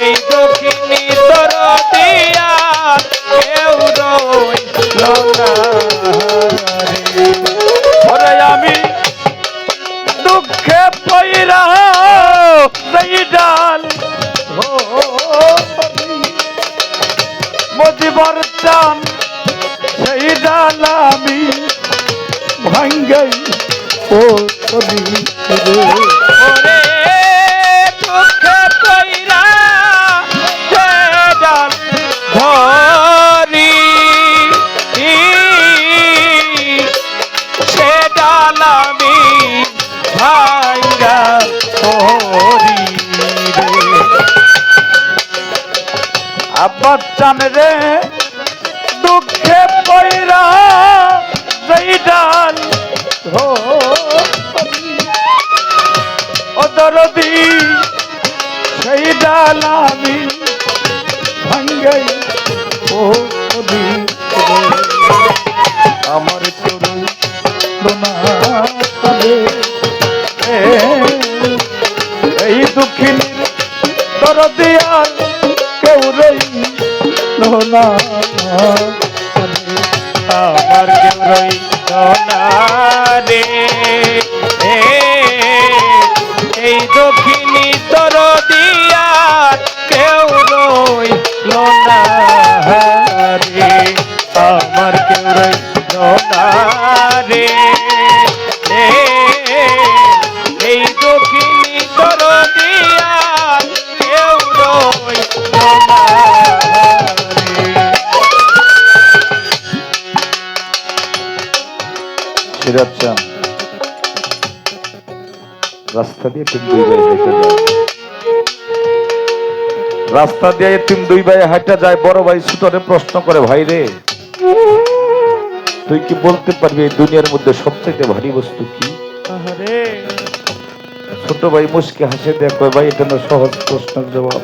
এই দক্ষিণী তোর দিয়া কেউ রে আমি দুঃখে পইরা সেই ডাল মজিবর চান সেই ডাল আমি ভাঙ্গাই ও কবি ওরে চান রে। দুঃখে পয়রা সেই ডাল ও দরদি সেই ডাল আমি ভাঙ্গাই ও আমার চরণ এই দুঃখিনীর দরদিয়ার কেউ রইল না আমার কেউ সিরাজ চান রাস্তা দিয়ে তুমি দুই ভাই হেঁটে যায়। রাস্তা দিয়ে তুমি দুই ভাই হাঁটা যায়। বড় ভাই সুতরে প্রশ্ন করে ভাই রে তুই কি বলতে পারবি এই দুনিয়ার মধ্যে সবথেকে ভারী বস্তু কি? ছোট ভাই মুসকে হাসে কয় ভাই এটা না সহজ প্রশ্নের জবাব।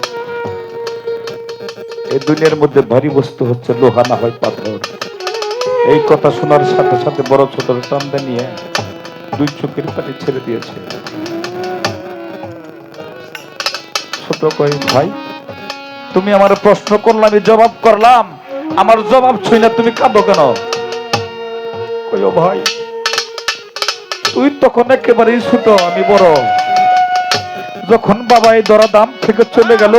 এই দুনিয়ার মধ্যে ভারী বস্তু হচ্ছে লোহা না হয় পাথর। এই কথা শোনার সাথে সাথে বড় ছোট টান্দা নিয়ে দুই চোখের পানি ছেড়ে দিয়েছে। ছোট কয়, ভাই, তুমি আমার প্রশ্ন করলাম আমি জবাব করলাম। আমার জবাব ছুই না তুমি কাঁদো কেন? কই ভাই, তুই তখন একেবারেই ছোট, আমি বড়। যখন বাবা এই দরাদাম থেকে চলে গেল,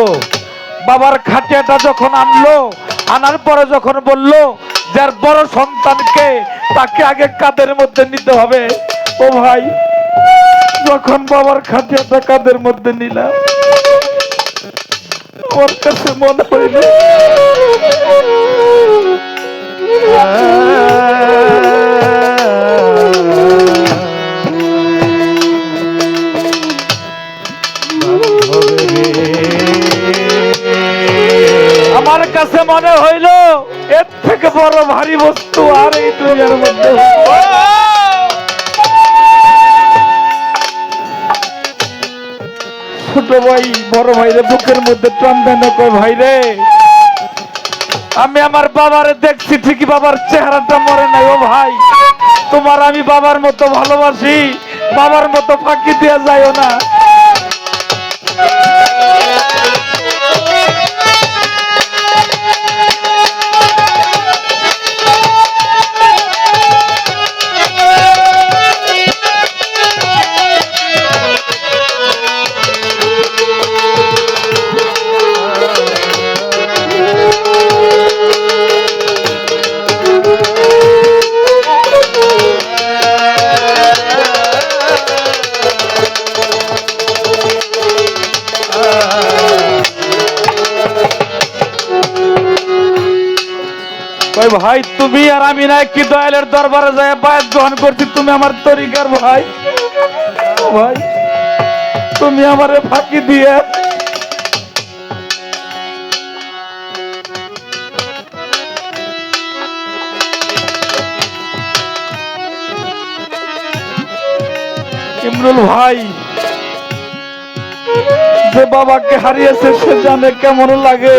বাবার খাটিয়াটা যখন আনলো, আনার পরে যখন বলল যার বড় সন্তানকে তাকে আগে কাদের মধ্যে নিতে হবে? ও ভাই, যখন বাবার খাটিয়াটা কাদের মধ্যে নিলাম ওর কাছে মনে হইল, আমার কাছে মনে হইল বড় ভারী বস্তু, আর এই দুনিয়ার মধ্যে ছোট ভাই, বড় ভাইরে বুকের মধ্যে টান দেন কয় ভাই রে। আমি আমার বাবারে দেখছি, ঠিকই বাবার চেহারাটা মরে নাই, ও ভাই। তোমার আমি বাবার মতো ভালোবাসি, বাবার মতো ফাঁকি দিয়ে যাইও না। কই ভাই, তুমি আর আমি না কি দয়ালের দরবারে যায় বায়াত গ্রহণ করছি? তুমি আমার তরিকার ভাই। ভাই, তুমি আমারে ফাঁকি দিয়ে ইমরুল ভাই, যে বাবাকে হারিয়েছে, সে জানে কেমন লাগে।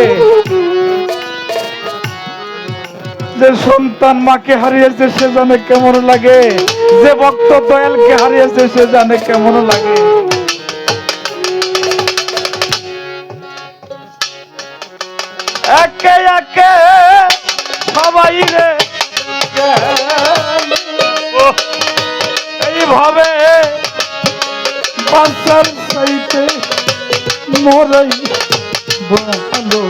নিজের সন্তান মাকে হারিয়েছে, সে জানে কেমন লাগে। যে ভক্ত দয়ালকে হারিয়েছে, সে জানে কেমন লাগে। একে একে, সবাই রে। এইভাবে বাঁচার চাইতে মরাই ভালো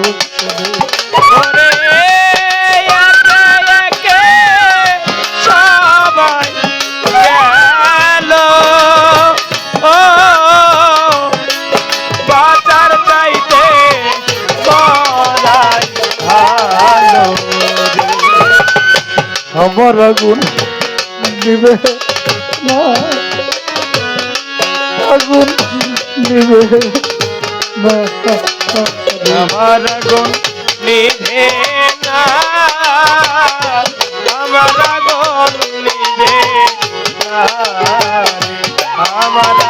আমার আগুন নিবে না। আগুন না। আমার আগুন নিভে না। আমার আগুন নিভে না। আমার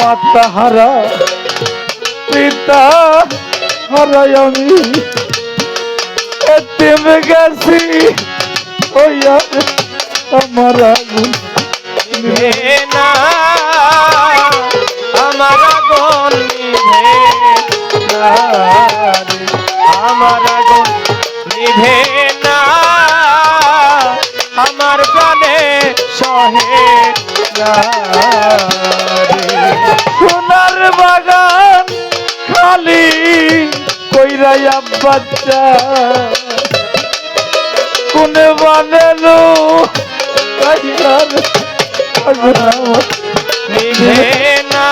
মাতা হারা, পিতা হারাই আমি। এতিম গেছি ওই আমার আগুন। না, আমার আগুন। আমার আগুন নিভে না, আমার প্রাণে সহে না। বাগান খালি কইরাইয়া বাচ্চা কোন বানেলো কাইরার নিভে না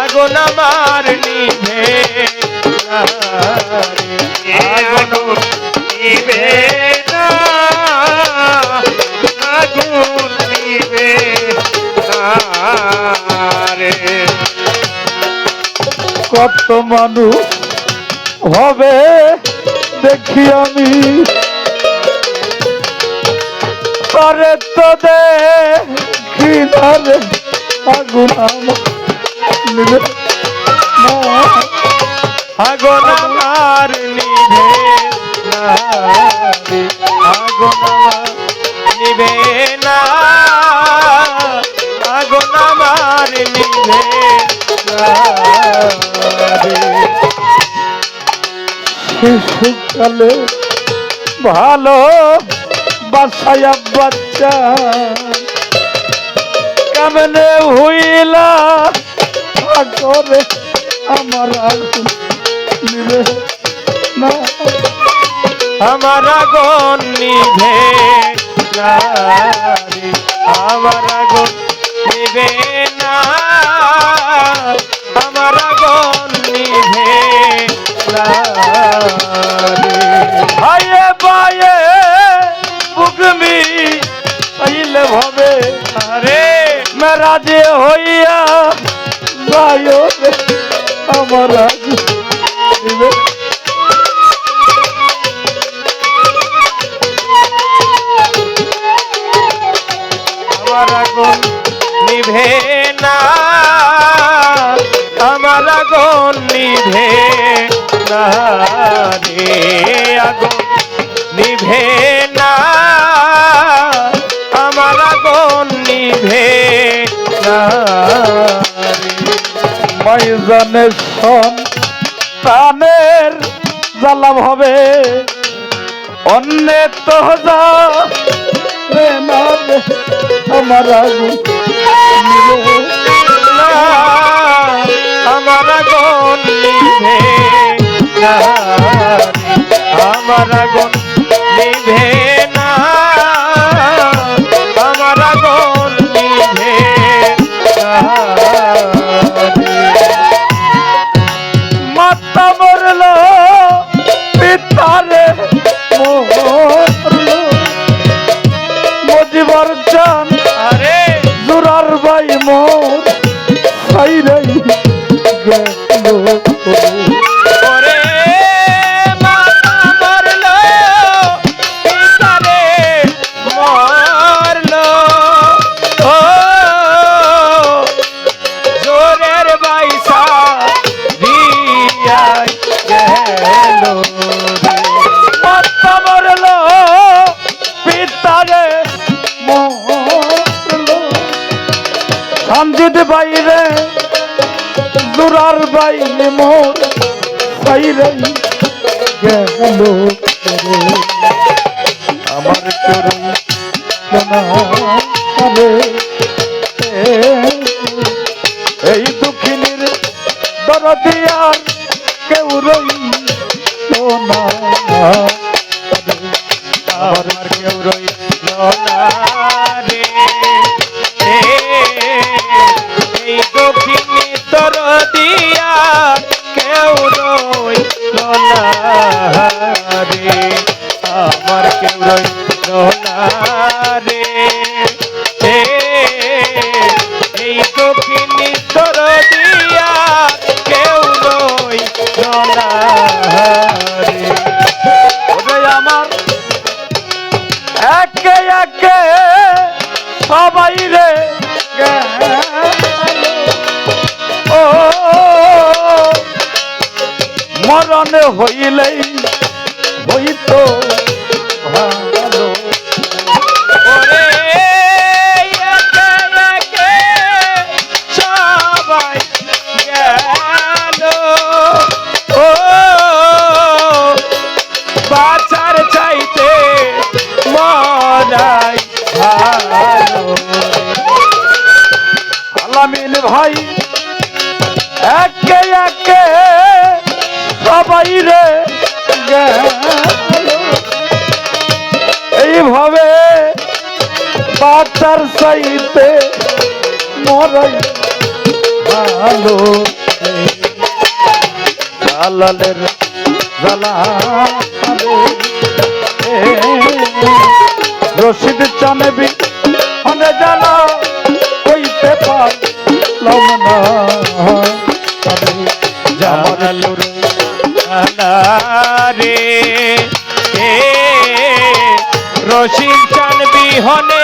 আগুন আমার নিভে। না আগুন নিভে। কত মানুষ হবে দেখি আমি। পরে তো দেখি আগুন আগুন আমার শিশুকালে ভালো বাসায়া বাচ্চা কেমনে হইলা করে আমার নিবে আমার আগুন নিভে আমার আগুন নিভে না। আমার আগুন নিভে হায়ে বায়ে বুকমি পাইলে ভাবে আরে মেরা যে হইয়া নিবে আমার রে আগুন নিভে না। আমার আগুন নিভে না। রে মাইজানের সন প্রাণের জ্বালাম হবে অন্যে তো যা আমার আগুন আমার আগুন নিভে আমার আগুন নিভে না। রে গেল। আমার চরণ না রে। চাইতে মরাই ভালো। জালালের জালা রশিদ চানবি হনে জানা কইতে পারলাম না। জামালুর রে রশিদ চান বিহনে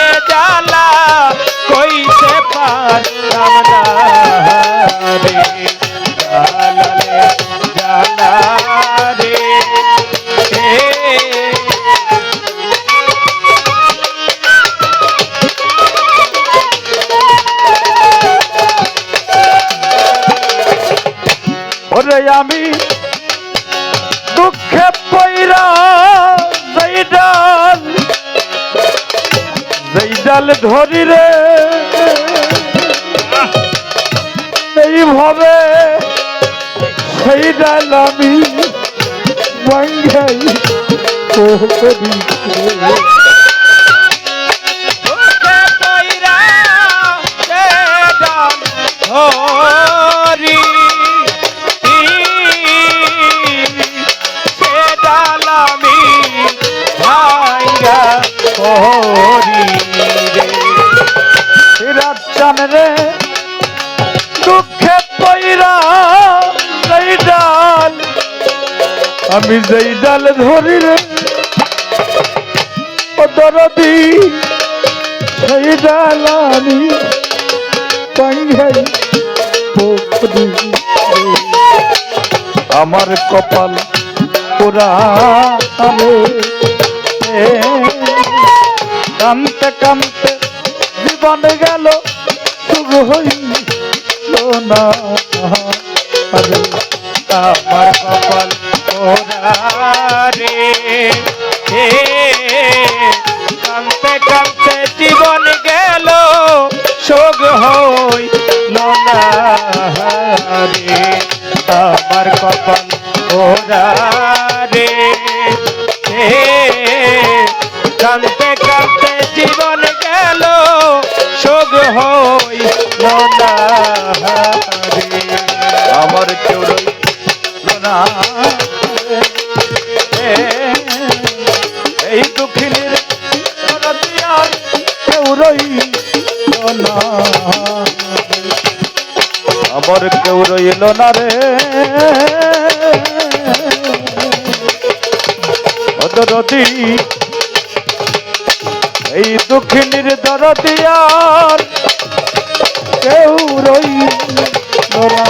ওরে আমি দুঃখে পইরা যেই ডাল যেই ডাল ধরি রে। এইভাবে সেই ডাল আমি ভাঙ্গাই করি আমি যেই ডাল ধরি রে দরদি, সেই ডাল আমি। আমার কপাল পুরা কানতে কানতে জীবন গেল, শুরু হইল না রইল না আমার কেউ রইল না রে ও দরদি এই দুঃখিনীর দরদি আর কেউ রইল না।